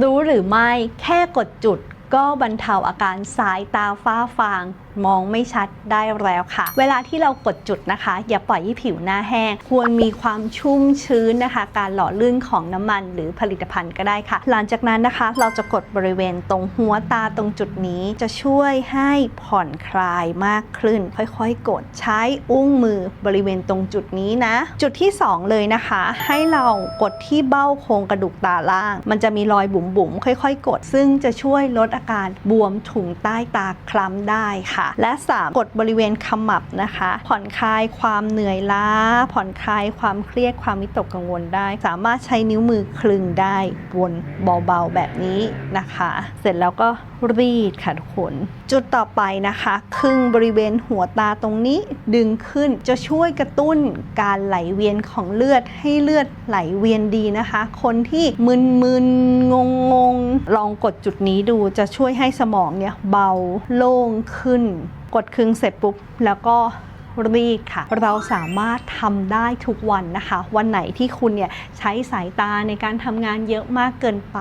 รู้หรือไม่แค่กดจุด ก็บรรเทาอาการสายตาฟ้าฟาง มองไม่ชัดได้แล้วค่ะ เวลาที่เรากดจุดนะคะ อย่าปล่อยให้ผิวหน้าแห้ง ควรมีความชุ่มชื้นนะคะ การหล่อลื่นของน้ำมันหรือผลิตภัณฑ์ก็ได้ค่ะ หลังจากนั้นนะคะ เราจะกดบริเวณตรงหัวตาตรงจุดนี้จะช่วยให้ผ่อนคลายมากขึ้น ค่อยๆ กดใช้อุ้งมือบริเวณตรงจุดนี้นะ จุดที่ 2 เลยนะคะ ให้เรากดที่เบ้าโครงกระดูกตาล่าง มันจะมีรอยบุ๋มๆค่อย ๆ กด ซึ่งจะช่วยลดอาการบวมถุงใต้ตาคล้ำได้ค่ะ และ 3 กดบริเวณขมับนะคะ ผ่อนคลายความเหนื่อยล้า ผ่อนคลายความเครียดความวิตกกังวลได้ สามารถใช้นิ้วมือคลึงได้วนเบาๆแบบนี้นะคะ เสร็จแล้วก็รีดค่ะทุกคน จุดต่อไปนะคะครึ่งบริเวณหัวตาตรงนี้ดึงขึ้นจะช่วยกระตุ้นการไหลเวียนของเลือดให้เลือดไหลเวียนดีนะคะ คนที่มึนๆงงๆ ลองกดจุดนี้ดูจะช่วยให้สมองเนี่ยเบาโล่งขึ้น กดคึงเสร็จปุ๊บ แล้วก็ รีดค่ะ เราสามารถทำได้ทุกวันนะคะ วันไหนที่คุณเนี่ยใช้สายตาในการทำงานเยอะมากเกินไป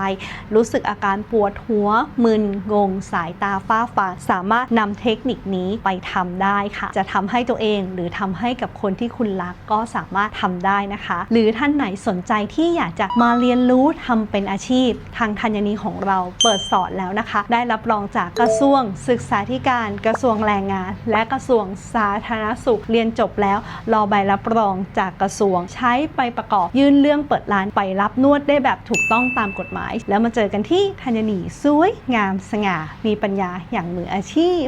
รู้สึกอาการปวดหัวมึนงง สายตาฟ้าฟางสามารถนำเทคนิคนี้ไปทำได้ค่ะ จะทำให้ตัวเองหรือทำให้กับคนที่คุณรักก็สามารถทำได้นะคะ หรือท่านไหนสนใจที่อยากจะมาเรียนรู้ทำเป็นอาชีพ ทางธัญนีของเราเปิดสอนแล้วนะคะ ได้รับรองจากกระทรวงศึกษาธิการกระทรวงแรงงาน และกระทรวงสาธารณสุข เรียนจบแล้ว รอใบรับรองจากกระทรวง ใช้ไปประกอบยื่นเรื่องเปิดร้านไปรับนวดได้แบบถูกต้องตามกฎหมาย แล้วมาเจอกันที่ธัญนีสวยงามสง่ามีปัญญาอย่างมืออาชีพ